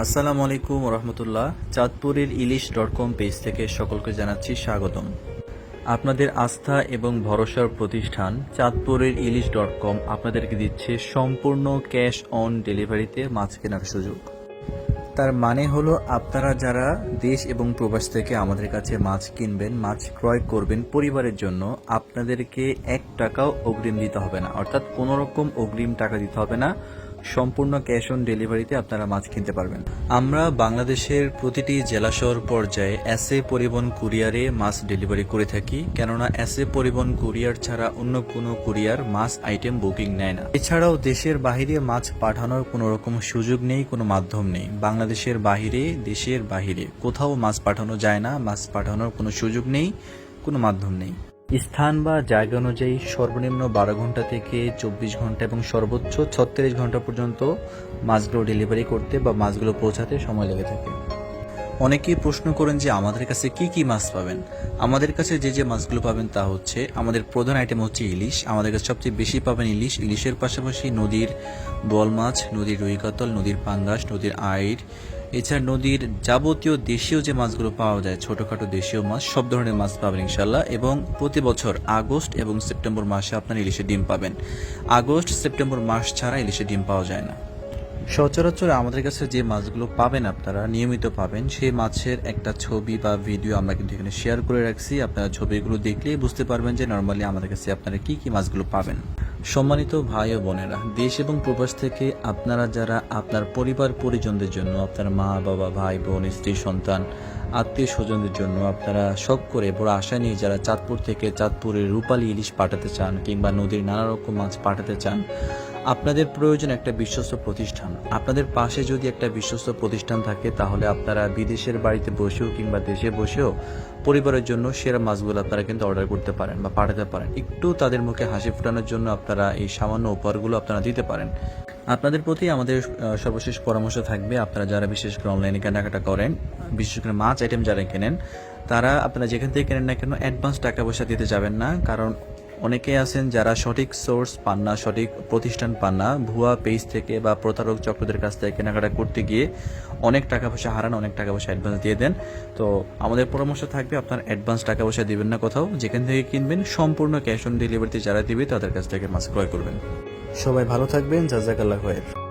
আসসালামু আলাইকুম রহমতুল্লাহ চাঁদপুরের ইলিশ ডট কম পেজ থেকে সকলকে জানাচ্ছি স্বাগতম। আপনাদের আস্থা এবং ভরসার প্রতিষ্ঠান চাঁদপুরের ইলিশ ডট কম আপনাদেরকে দিচ্ছে সম্পূর্ণ ক্যাশ অন ডেলিভারিতে মাছ কেনার সুযোগ। তার মানে হলো আপনারা যারা দেশ এবং প্রবাস থেকে আমাদের কাছে মাছ কিনবেন, মাছ ক্রয় করবেন পরিবারের জন্য, আপনাদেরকে এক টাকাও অগ্রিম দিতে হবে না। অর্থাৎ কোনো রকম অগ্রিম টাকা দিতে হবে না। সম্পূর্ণ ক্যাশ অন ডেলিভারিতে আপনারা মাছ কিনতে পারবেন। আমরা বাংলাদেশের প্রতিটি জেলাশহর পর্যায়ে এসএ পরিবহন কুরিয়ারে মাছ ডেলিভারি করে থাকি, কেননা এসএ পরিবহন কুরিয়ার ছাড়া অন্য কোনো কুরিয়ার মাছ আইটেম বুকিং নেয় না। এছাড়াও দেশের বাহিরে মাছ পাঠানোর কোনো রকম সুযোগ নেই, কোনো মাধ্যম নেই। বাংলাদেশের বাহিরে, দেশের বাহিরে কোথাও মাছ পাঠানো যায় না, মাছ পাঠানোর কোনো সুযোগ নেই, কোনো মাধ্যম নেই। স্থান বা জায়গা অনুযায়ী সর্বনিম্ন বারো ঘণ্টা থেকে চব্বিশ ঘণ্টা এবং সর্বোচ্চ ছত্রিশ ঘণ্টা পর্যন্ত মাছগুলো ডেলিভারি করতে বা মাছগুলো পৌঁছাতে সময় লেগে থাকে। অনেকেই প্রশ্ন করেন যে আমাদের কাছে কি কি মাছ পাবেন? আমাদের কাছে যে যে মাছগুলো পাবেন তা হচ্ছে, আমাদের প্রধান আইটেম হচ্ছে ইলিশ। আমাদের কাছে সবচেয়ে বেশি পাবেন ইলিশ। ইলিশের পাশাপাশি নদীর বোয়াল মাছ, নদীর রুই কাতল, নদীর পাঙ্গাস, নদীর আইর এছাড়া নদীর যাবতীয় দেশীয় যে মাছগুলো পাওয়া যায়, ছোটখাটো দেশীয় মাছ, সব ধরনের মাছ পাবেন ইনশাল্লাহ এবং প্রতি বছর আগস্ট এবং সেপ্টেম্বর মাসে আপনার ইলিশের ডিম পাবেন। আগস্ট, সেপ্টেম্বর মাস ছাড়া ইলিশের ডিম পাওয়া যায় না। সচরাচর আমাদের কাছে যে মাছগুলো পাবেন আপনারা, নিয়মিত পাবেন, সেই মাছের একটা ছবি বা ভিডিও আমরা কিন্তু এখানে শেয়ার করে রাখছি। আপনারা ছবিগুলো দেখলেই বুঝতে পারবেন যে নর্মালি আমাদের কাছে আপনারা কি কি মাছগুলো পাবেন। সম্মানিত ভাই ও বোনেরা, দেশ এবং প্রবাস থেকে আপনারা যারা আপনার পরিবার পরিজনদের জন্য, আপনার মা, বাবা, ভাই, বোন, স্ত্রী, সন্তান, আত্মীয় স্বজনদের জন্য আপনারা শখ করে বড় আশা নিয়ে যারা চাঁদপুর থেকে চাঁদপুরের রূপালী ইলিশ পাঠাতে চান কিংবা নদীর নানা রকম মাছ পাঠাতে চান আপনাদের প্রয়োজন একটা বিশ্বস্ত প্রতিষ্ঠান। আপনাদের পাশে যদি একটা বিশ্বস্ত প্রতিষ্ঠান থাকে, তাহলে আপনারা বিদেশের বাড়িতে বসেও কিংবা দেশে বসেও পরিবারের জন্য সেরা মাছগুলো আপনারা কিন্তু অর্ডার করতে পারেন বা পাঠাতে পারেন। একটু তাদের মুখে হাসি ফোটানোর জন্য আপনারা এই সামান্য উপহারগুলো আপনারা দিতে পারেন। আপনাদের প্রতি আমাদের সর্বশেষ পরামর্শ থাকবে, আপনারা যারা বিশেষ করে অনলাইনে কেনাকাটা করেন, বিশেষ করে মাছ আইটেম যারা কেনেন, তারা আপনারা যেখান থেকে কেনেন না কেন অ্যাডভান্স টাকা পয়সা দিতে যাবেন না। কারণ অনেকেই আছেন যারা সঠিক সোর্স পান না, সঠিক প্রতিষ্ঠান পান না। ভুয়া পেজ থেকে বা প্রতারক চক্রদের কাছ থেকে কেনাকাটা করতে গিয়ে অনেক টাকা পয়সা হারান, অনেক টাকা পয়সা অ্যাডভান্স দিয়ে দেন। তো আমাদের পরামর্শ থাকবে, আপনার অ্যাডভান্স টাকা পয়সা দিবেন না কোথাও। যেখান থেকে কিনবেন, সম্পূর্ণ ক্যাশ অন ডেলিভারিতে যারা দিবে, তাদের কাছ থেকে মাছ ক্রয় করবেন। সবাই ভালো থাকবেন। জাজাকাল্লা খয়ের।